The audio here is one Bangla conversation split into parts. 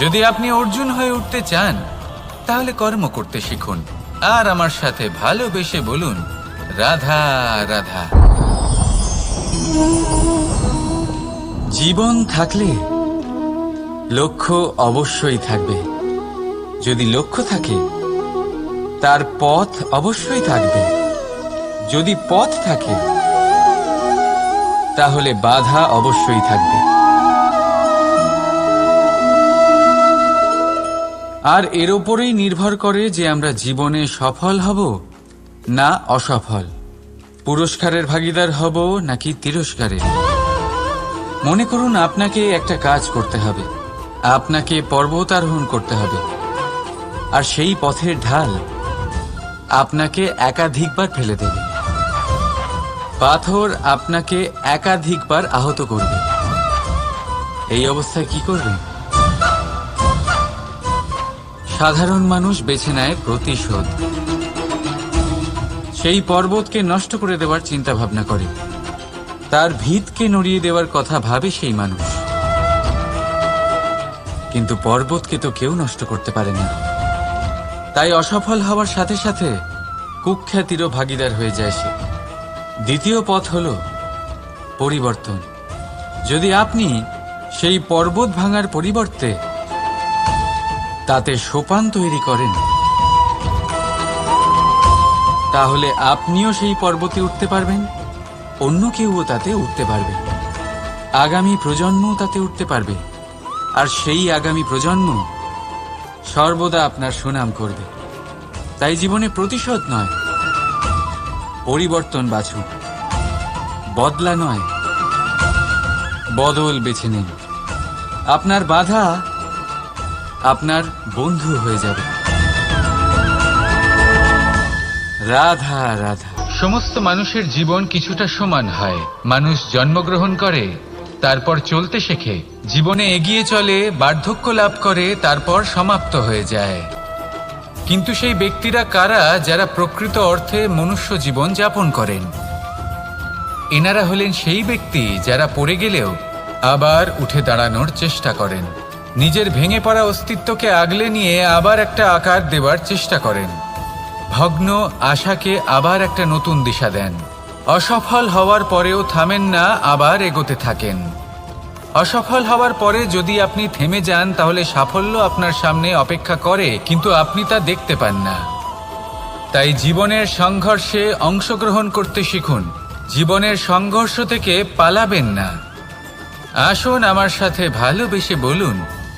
যদি আপনি অর্জুন হয়ে উঠতে চান, তাহলে কর্ম করতে শিখুন। আর আমার সাথে ভালোবেসে বলুন, রাধা রাধা। জীবন থাকলে লক্ষ্য অবশ্যই থাকবে। যদি লক্ষ্য থাকে, তার পথ অবশ্যই থাকবে। যদি পথ থাকে, তাহলে বাধা অবশ্যই থাকবে। আর এর ওপরেই নির্ভর করে যে আমরা জীবনে সফল হব না অসফল। পুরস্কারের ভাগিদার হব নাকি তিরস্কারের? মনে করুন আপনাকে একটা কাজ করতে হবে। আপনাকে পর্বত আরোহণ করতে হবে। আর সেই পথের ঢাল আপনাকে একাধিকবার ফেলে দেবে। পাথর আপনাকে একাধিকবার আহত করবে। এই অবস্থায় কি করবেন? সাধারণ মানুষ বেছে নেয় প্রতিশোধ। সেই পর্বতকে নষ্ট করে দেওয়ার চিন্তা ভাবনা করে। তার ভিতকে নড়িয়ে দেওয়ার কথা ভাবে সেই মানুষ। কিন্তু পর্বতকে তো কেউ নষ্ট করতে পারে না। তাই অসফল হওয়ার সাথে সাথে কুখ্যাতিরও ভাগিদার হয়ে যায় সে। দ্বিতীয় পথ হল পরিবর্তন। যদি আপনি সেই পর্বত ভাঙার পরিবর্তে তাতে সোপান তৈরি করেন। তাহলে আপনিও সেই পর্বতে উঠতে পারবেন, অন্য কেউও তাতে উঠতে পারবে। আগামী প্রজন্মও তাতে উঠতে পারবে, আর সেই আগামী প্রজন্ম সর্বদা আপনার সুনাম করবে। তাই জীবনে প্রতিশোধ নয়, পরিবর্তন বাছুন। বদলা নয়, বদল বেছে নিন। আপনার বাধা আপনার বন্ধু হয়ে যাবে। রাধা রাধা। সমস্ত মানুষের জীবন কিছুটা সমান হয়। মানুষ জন্মগ্রহণ করে, তারপর চলতে শেখে। জীবনে এগিয়ে চলে, বার্ধক্য লাভ করে, তারপর সমাপ্ত হয়ে যায়। কিন্তু সেই ব্যক্তিরা কারা যারা প্রকৃত অর্থে মনুষ্য জীবন যাপন করেন? এনারা হলেন সেই ব্যক্তি যারা পড়ে গেলেও আবার উঠে দাঁড়ানোর চেষ্টা করেন। নিজের ভেঙে পড়া অস্তিত্বকে আগলে নিয়ে আবার একটা আকার দেওয়ার চেষ্টা করেন। ভগ্ন আশাকে আবার একটা নতুন দিশা দেন। অসফল হওয়ার পরেও থামেন না, আবার এগোতে থাকেন। অসফল হওয়ার পরে যদি আপনি থেমে যান, তাহলে সাফল্য আপনার সামনে অপেক্ষা করে, কিন্তু আপনি তা দেখতে পান না। তাই জীবনের সংঘর্ষে অংশগ্রহণ করতে শিখুন। জীবনের সংঘর্ষ থেকে পালাবেন না। আসুন আমার সাথে ভালোবেসে বলুন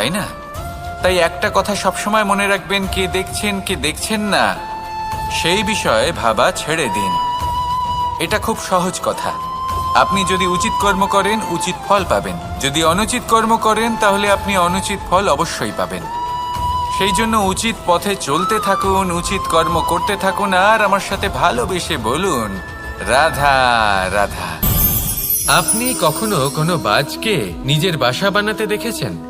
তাই না? তাই একটা কথা সবসময় মনে রাখবেন, কে দেখছেন কে দেখছেন না, সেই বিষয়ে ভাবা ছেড়ে দিন। এটা খুব সহজ কথা। আপনি যদি উচিত কর্ম করেন, উচিত ফল পাবেন। যদি অনুচিত কর্ম করেন, তাহলে আপনি অনুচিত ফল অবশ্যই পাবেন। সেই জন্য উচিত পথে চলতে থাকুন, উচিত কর্ম করতে থাকুন, আর আমার সাথে ভালোবেসে বলুন, রাধা রাধা। আপনি কখনো কোনো বাজকে নিজের বাসা বানাতে দেখেছেন?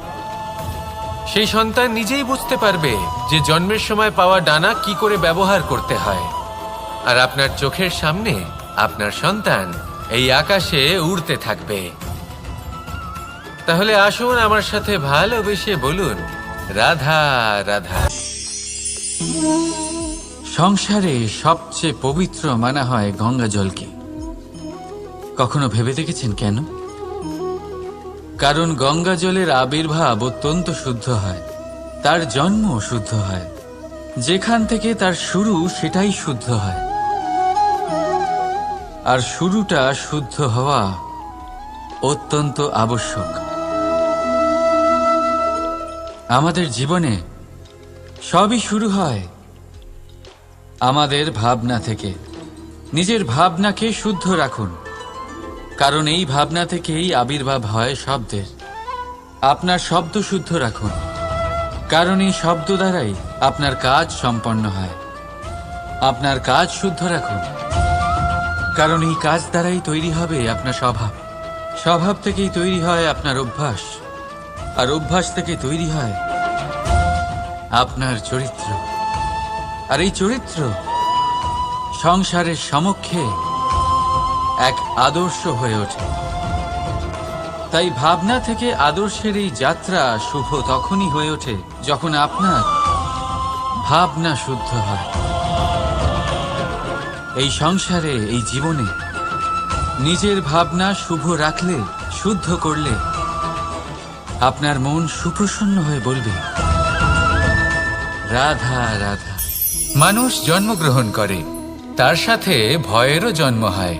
সেই সন্তান নিজেই বুঝতে পারবে যে জন্মের সময় পাওয়া ডানা কি করে ব্যবহার করতে হয়। আর আপনার চোখের সামনে আপনার সন্তান এই আকাশে উড়তে থাকবে। তাহলে আসুন আমার সাথে ভালোবেসে বলুন, রাধা রাধা। সংসারে সবচেয়ে পবিত্র মানা হয় গঙ্গা জলকে কখনো ভেবে দেখেছেন কেন? কারণ গঙ্গা জলের আবির্ভাব অত্যন্ত শুদ্ধ হয়। তার জন্ম শুদ্ধ হয়। যেখান থেকে তার শুরু, সেটাই শুদ্ধ হয়। আর শুরুটা শুদ্ধ হওয়া অত্যন্ত আবশ্যক। আমাদের জীবনে সবই শুরু হয় আমাদের ভাবনা থেকে। নিজের ভাবনাকে শুদ্ধ রাখুন। কারণ এই ভাবনা থেকেই আবির্ভাব হয় শব্দের। আপনার শব্দ শুদ্ধ রাখুন। কারণ এই শব্দ দ্বারাই আপনার কাজ সম্পন্ন হয়। আপনার কাজ শুদ্ধ রাখুন। কারণ এই কাজ দ্বারাই তৈরি হবে আপনার স্বভাব। স্বভাব থেকেই তৈরি হয় আপনার অভ্যাস। আর অভ্যাস থেকে তৈরি হয় আপনার চরিত্র। আর এই চরিত্র সংসারের সমক্ষে এক আদর্শ হয়ে ওঠে। তাই ভাবনা থেকে আদর্শের এই যাত্রা শুভ তখনই হয়ে ওঠে যখন আপনার ভাবনা শুদ্ধ হয়। এই সংসারে, এই জীবনে নিজের ভাবনা শুভ রাখলে, শুদ্ধ করলে আপনার মন সুপ্রসন্ন হয়ে বলবে, রাধা রাধা। মানুষ জন্মগ্রহণ করে, তার সাথে ভয়েরও জন্ম হয়।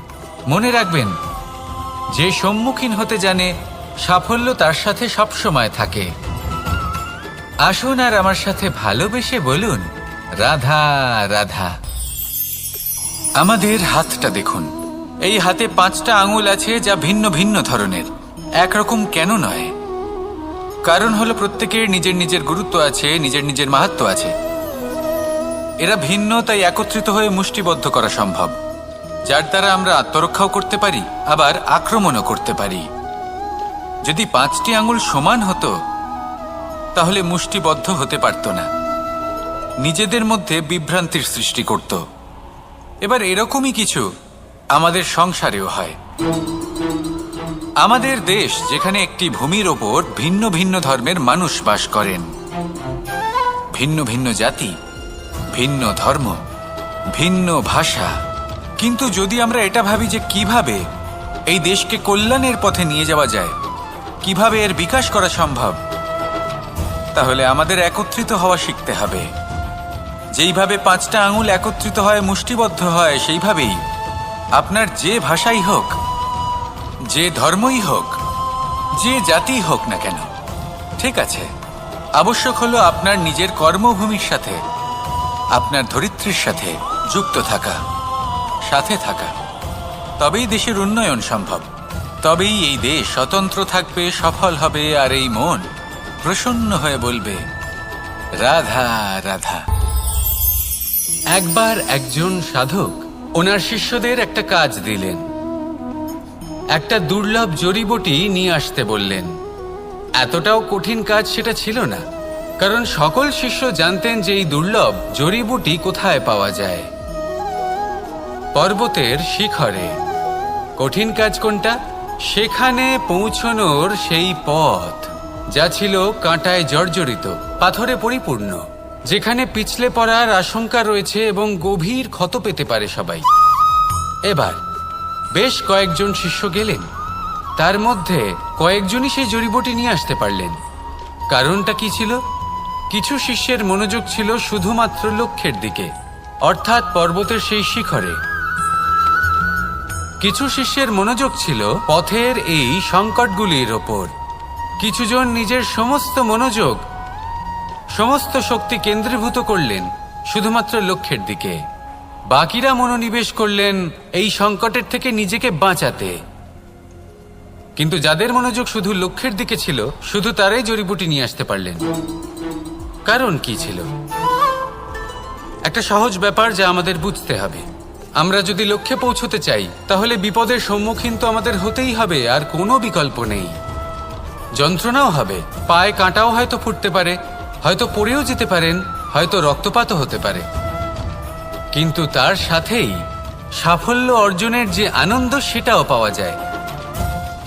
মনে রাখবেন, যে সম্মুখীন হতে জানে, সাফল্য তার সাথে সবসময় থাকে। আসুন আর আমার সাথে ভালোবেসে বলুন, রাধা রাধা। আমাদের হাতটা দেখুন। এই হাতে পাঁচটা আঙুল আছে যা ভিন্ন ভিন্ন ধরনের। একরকম কেন নয়? কারণ হলো প্রত্যেকের নিজের নিজের গুরুত্ব আছে, নিজের নিজের মাহাত্ম আছে। এরা ভিন্ন, তাই একত্রিত হয়ে মুষ্টিবদ্ধ করা সম্ভব। যার দ্বারা আমরা আত্মরক্ষাও করতে পারি, আবার আক্রমণও করতে পারি। যদি পাঁচটি আঙুল সমান হতো, তাহলে মুষ্টিবদ্ধ হতে পারত না। নিজেদের মধ্যে বিভ্রান্তির সৃষ্টি করত। এবার এরকমই কিছু আমাদের সংসারেও হয়। আমাদের দেশ যেখানে একটি ভূমির ওপর ভিন্ন ভিন্ন ধর্মের মানুষ বাস করেন। ভিন্ন ভিন্ন জাতি, ভিন্ন ধর্ম, ভিন্ন ভাষা। কিন্তু যদি আমরা এটা ভাবি যে কীভাবে এই দেশকে কল্যাণের পথে নিয়ে যাওয়া যায়, কীভাবে এর বিকাশ করা সম্ভব, তাহলে আমাদের একত্রিত হওয়া শিখতে হবে। যেইভাবে পাঁচটা আঙুল একত্রিত হয়, মুষ্টিবদ্ধ হয়, সেইভাবেই আপনার যে ভাষাই হোক, যে ধর্মই হোক, যে জাতি হোক না কেন, ঠিক আছে? আবশ্যক হলো আপনার নিজের কর্মভূমির সাথে, আপনার ধরিত্রীর সাথে যুক্ত থাকা। সাথে থাকা। তবেই দেশের উন্নয়ন সম্ভব। তবেই এই দেশ স্বতন্ত্র থাকবে, সফল হবে, আর এই মন প্রসন্ন হয়ে বলবে, রাধা রাধা। একবার একজন সাধক ওনার শিষ্যদের একটা কাজ দিলেন। একটা দুর্লভ জড়িবটি নিয়ে আসতে বললেন। এতটাও কঠিন কাজ সেটা ছিল না, কারণ সকল শিষ্য জানতেন যে এই দুর্লভ জড়িবুটি কোথায় পাওয়া যায়। পর্বতের শিখরে। কঠিন কাজ কোনটা? সেখানে পৌঁছনোর সেই পথ, যা ছিল কাঁটায় জর্জরিত, পাথরে পরিপূর্ণ, যেখানে পিছলে পড়ার আশঙ্কা রয়েছে এবং গভীর ক্ষত পেতে পারে সবাই। এবার, বেশ কয়েকজন শিষ্য গেলেন। তার মধ্যে কয়েকজনই সেই জড়িবটি নিয়ে আসতে পারলেন। কারণটা কি ছিল? কিছু শিষ্যের মনোযোগ ছিল শুধুমাত্র লক্ষ্যের দিকে, অর্থাৎ পর্বতের সেই শিখরে। কিছু শিষ্যের মনোযোগ ছিল পথের এই সংকটগুলির ওপর। কিছুজন নিজের সমস্ত মনোযোগ, সমস্ত শক্তি কেন্দ্রীভূত করলেন শুধুমাত্র লক্ষ্যের দিকে। বাকিরা মনোনিবেশ করলেন এই সংকটের থেকে নিজেকে বাঁচাতে। কিন্তু যাদের মনোযোগ শুধু লক্ষ্যের দিকে ছিল, শুধু তারাই জড়িবুটি নিয়ে আসতে পারলেন। কারণ কি ছিল? একটা সহজ ব্যাপার যা আমাদের বুঝতে হবে। আমরা যদি লক্ষ্যে পৌঁছতে চাই, তাহলে বিপদের সম্মুখীন তো আমাদের হতেই হবে, আর কোনো বিকল্প নেই। যন্ত্রণাও হবে, পায়ে কাঁটাও হয়তো ফুটতে পারে, হয়তো পড়েও যেতে পারেন, হয়তো রক্তপাতও হতে পারে। কিন্তু তার সাথেই সাফল্য অর্জনের যে আনন্দ, সেটাও পাওয়া যায়।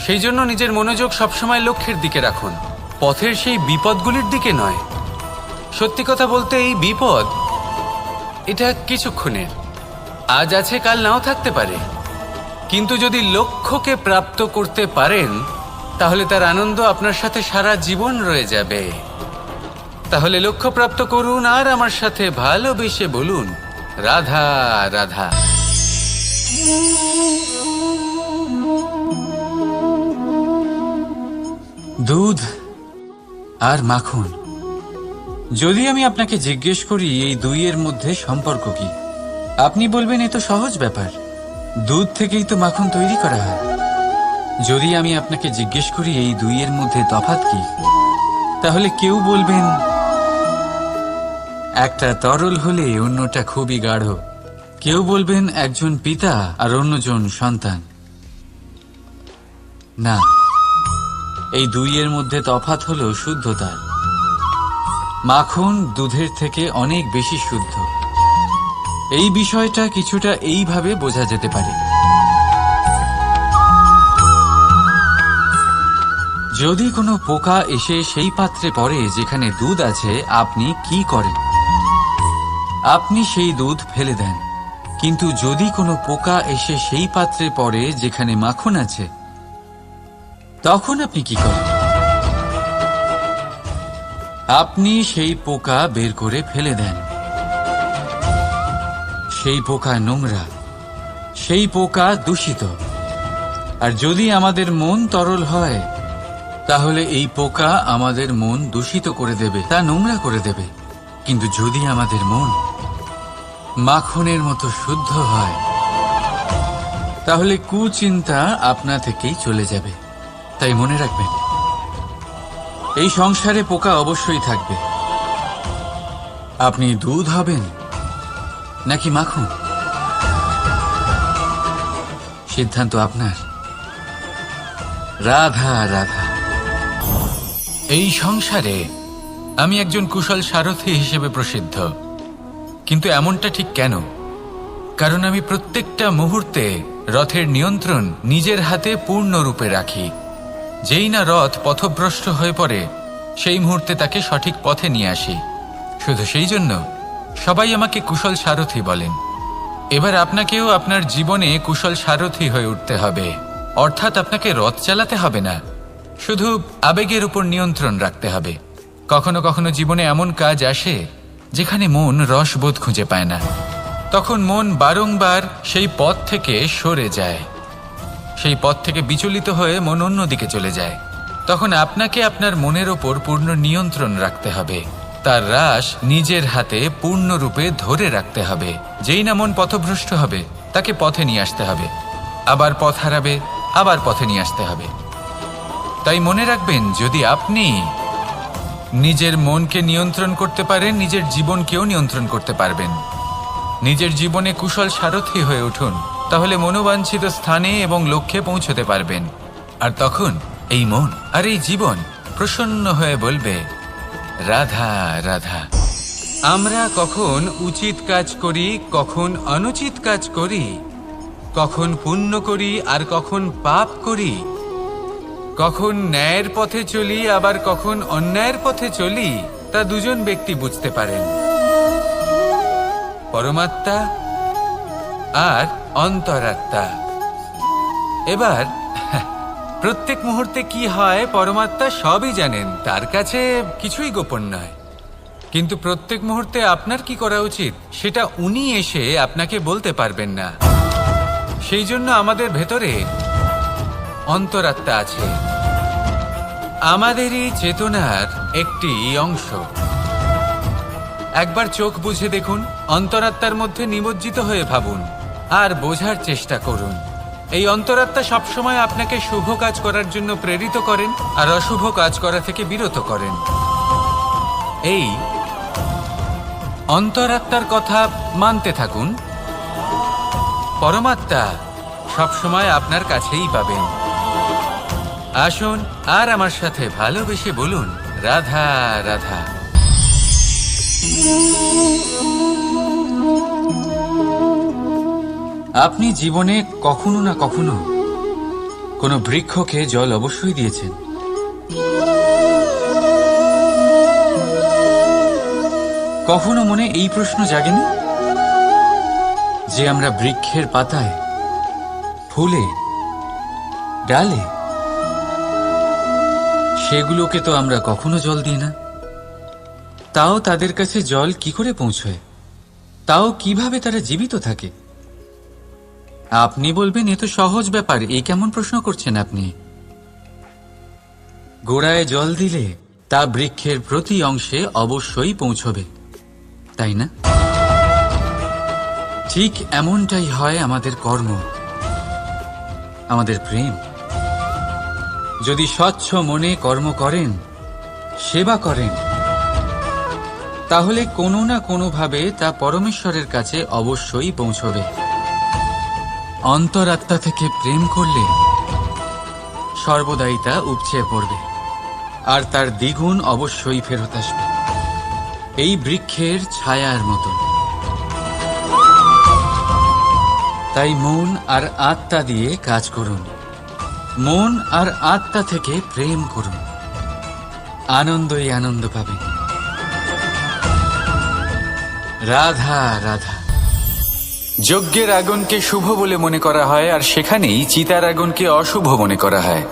সেই জন্য নিজের মনোযোগ সবসময় লক্ষ্যের দিকে রাখুন। পথের সেই বিপদগুলির দিকে নয়। সত্যি কথা বলতে এই বিপদ, এটা কিছুক্ষণের। আজ আছে, কাল নাও থাকতে পারে। কিন্তু যদি লক্ষ্যকে প্রাপ্ত করতে পারেন, তাহলে তার আনন্দ আপনার সাথে সারা জীবন রয়ে যাবে। তাহলে লক্ষ্য প্রাপ্ত করুন আর আমার সাথে ভালোবেসে বলুন, রাধা রাধা। দুধ আর মাখন। যদি আমি আপনাকে জিজ্ঞেস করি, এই দুইয়ের মধ্যে সম্পর্ক কি? আপনি বলবেন এ তো সহজ ব্যাপার। দুধ থেকেই তো মাখন তৈরি করা হয়। যদি আমি আপনাকে জিজ্ঞেস করি এই দুইয়ের মধ্যে তফাৎ কি, তাহলে কেউ বলবেন, একটা তরল হলে অন্যটা খুবই গাঢ়। কেউ বলবেন একজন পিতা আর অন্যজন সন্তান। না, এই দুইয়ের মধ্যে তফাত হলো শুদ্ধতার। মাখন দুধের থেকে অনেক বেশি শুদ্ধ। এই বিষয়টা কিছুটা এইভাবে বোঝা যেতে পারে। যদি কোনো পোকা এসে সেই পাত্রে পড়ে যেখানে দুধ আছে, আপনি কি করেন? আপনি সেই দুধ ফেলে দেন। কিন্তু যদি কোনো পোকা এসে সেই পাত্রে পড়ে যেখানে মাখন আছে, তখন আপনি কি করেন? আপনি সেই পোকা বের করে ফেলে দেন। সেই পোকা নোংরা, সেই পোকা দূষিত। আর যদি আমাদের মন তরল হয়, তাহলে এই পোকা আমাদের মন দূষিত করে দেবে, তা নোংরা করে দেবে। কিন্তু যদি আমাদের মন মাখনের মতো শুদ্ধ হয়, তাহলে কুচিন্তা আপনা থেকেই চলে যাবে। তাই মনে রাখবেন, এই সংসারে পোকা অবশ্যই থাকবে। আপনি দুধ হবেন নাকি মাখন? সিদ্ধান্ত আপনার। রাধা রাধা। এই সংসারে আমি একজন কুশল সারথি হিসেবে প্রসিদ্ধ। কিন্তু এমনটা ঠিক কেন? কারণ আমি প্রত্যেকটা মুহূর্তে রথের নিয়ন্ত্রণ নিজের হাতে পূর্ণরূপে রাখি। যেই না রথ পথভ্রষ্ট হয়ে পড়ে, সেই মুহূর্তে তাকে সঠিক পথে নিয়ে আসি। শুধু সেই জন্য সবাই আমাকে কুশল সারথি বলেন। এবার আপনাকেও আপনার জীবনে কুশল সারথি হয়ে উঠতে হবে। অর্থাৎ আপনাকে রথ চালাতে হবে না। শুধু আবেগের উপর নিয়ন্ত্রণ রাখতে হবে। কখনো কখনো জীবনে এমন কাজ আসে, যেখানে মন রসবোধ খুঁজে পায় না। তখন মন বারংবার সেই পথ থেকে সরে যায়। সেই পথ থেকে বিচলিত হয়ে মন অন্যদিকে চলে যায়। তখন আপনাকে আপনার মনের ওপর পূর্ণ নিয়ন্ত্রণ রাখতে হবে। তার রাস নিজের হাতে পূর্ণরূপে ধরে রাখতে হবে। যেই না মন পথভ্রষ্ট হবে, তাকে পথে নিয়ে আসতে হবে। আবার পথ হারাবে, আবার পথে নিয়ে আসতে হবে। তাই মনে রাখবেন, যদি আপনি নিজের মনকে নিয়ন্ত্রণ করতে পারেন, নিজের জীবনকেও নিয়ন্ত্রণ করতে পারবেন। নিজের জীবনে কুশল সারথি হয়ে উঠুন, তাহলে মনোবাঞ্ছিত স্থানে এবং লক্ষ্যে পৌঁছতে পারবেন। আর তখন এই মন আর এই জীবন প্রসন্ন হয়ে বলবে রাধা রাধা। আমরা কখন উচিত কাজ করি, কখন অনুচিত কাজ করি, কখন পুণ্য করি আর কখন পাপ করি, কখন ন্যায়ের পথে চলি আবার কখন অন্যায়ের পথে চলি, তা দুজন ব্যক্তি বুঝতে পারেন। পরমাত্মা আর অন্তরাত্মা। এবার প্রত্যেক মুহূর্তে কি হয়, পরমাত্মা সবই জানেন। তার কাছে কিছুই গোপন নয়। কিন্তু প্রত্যেক মুহূর্তে আপনার কি করা উচিত, সেটা উনি এসে আপনাকে বলতে পারবেন না। সেই জন্য আমাদের ভেতরে অন্তরাত্মা আছে। আমাদেরই চেতনার একটি অংশ। একবার চোখ বুঝে দেখুন, অন্তরাত্মার মধ্যে নিমজ্জিত হয়ে ভাবুন, আর বোঝার চেষ্টা করুন। এই অন্তরাত্মা সবসময় আপনাকে শুভ কাজ করার জন্য প্রেরিত করেন আর অশুভ কাজ করা থেকে বিরত করেন। এই অন্তরাত্মার কথা মানতে থাকুন। পরমাত্মা সবসময় আপনার কাছেই পাবেন। আসুন আর আমার সাথে ভালোবেসে বলুন, রাধা রাধা। আপনি জীবনে কখনো না কখনো কোনো বৃক্ষকে জল অবশ্যই দিয়েছেন। কখনো মনে এই প্রশ্ন জাগেনি? যে আমরা বৃক্ষের পাতায়, ফুলে, ডালে, সেগুলোকে তো আমরা কখনো জল দিই না। তাও তাদের কাছে জল কি করে পৌঁছয়? তাও কীভাবে তারা জীবিত থাকে? আপনি বলবেন, এ তো সহজ ব্যাপার। এই কেমন প্রশ্ন করছেন আপনি? গোড়ায় জল দিলে তা বৃক্ষের প্রতি অংশে অবশ্যই পৌঁছবে, তাই না? ঠিক এমনটাই হয় আমাদের কর্ম, আমাদের প্রেম। যদি স্বচ্ছ মনে কর্ম করেন, সেবা করেন, তাহলে কোনো না কোনোভাবে তা পরমেশ্বরের কাছে অবশ্যই পৌঁছবে। অন্তরাত্মা থেকে প্রেম করলে সর্বদাই তা উপচে পড়বে। আর তার দ্বিগুণ অবশ্যই ফেরত আসবে। এই বৃক্ষের ছায়ার মতন তাই মন আর আত্মা দিয়ে কাজ করুন। মন আর আত্মা থেকে প্রেম করুন। আনন্দই আনন্দ পাবেন। রাধা রাধা। যজ্ঞের আগুনকে শুভ বলে মনে করা হয়, আর সেখানেই চিতার আগুনকে অশুভ মনে করা হয়।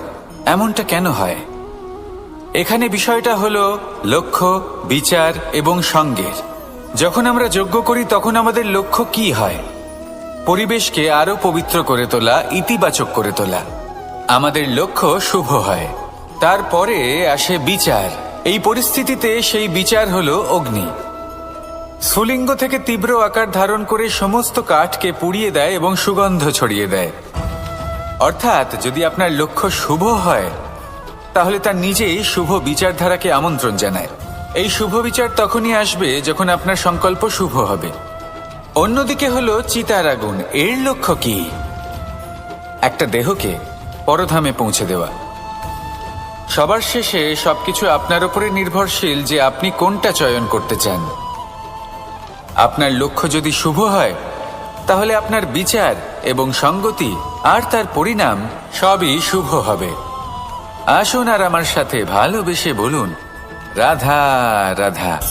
এমনটা কেন হয়? এখানে বিষয়টা হলো লক্ষ্য, বিচার এবং সঙ্গের। যখন আমরা যজ্ঞ করি, তখন আমাদের লক্ষ্য কি হয়? পরিবেশকে আরও পবিত্র করে তোলা, ইতিবাচক করে তোলা। আমাদের লক্ষ্য শুভ হয়। তারপরে আসে বিচার। এই পরিস্থিতিতে সেই বিচার হলো অগ্নি। স্ফুলিঙ্গ থেকে তীব্র আকার ধারণ করে সমস্ত কাঠকে পুড়িয়ে দেয় এবং সুগন্ধ ছড়িয়ে দেয়। অর্থাৎ যদি আপনার লক্ষ্য শুভ হয়, তাহলে তার নিজেই শুভ বিচারধারাকে আমন্ত্রণ জানায়। এই শুভ বিচার তখনই আসবে যখন আপনার সংকল্প শুভ হবে। অন্যদিকে হলো চিতার আগুন। এর লক্ষ্য কি? একটা দেহকে পরধামে পৌঁছে দেওয়া। সবার শেষে সবকিছু আপনার উপরে নির্ভরশীল যে আপনি কোনটা চয়ন করতে চান। আপনার লক্ষ্য যদি শুভ হয়, তাহলে আপনার বিচার এবং সঙ্গতি আর তার পরিণাম সবই শুভ হবে। আসুন আর আমার সাথে ভালোবেসে বলুন, রাধা রাধা।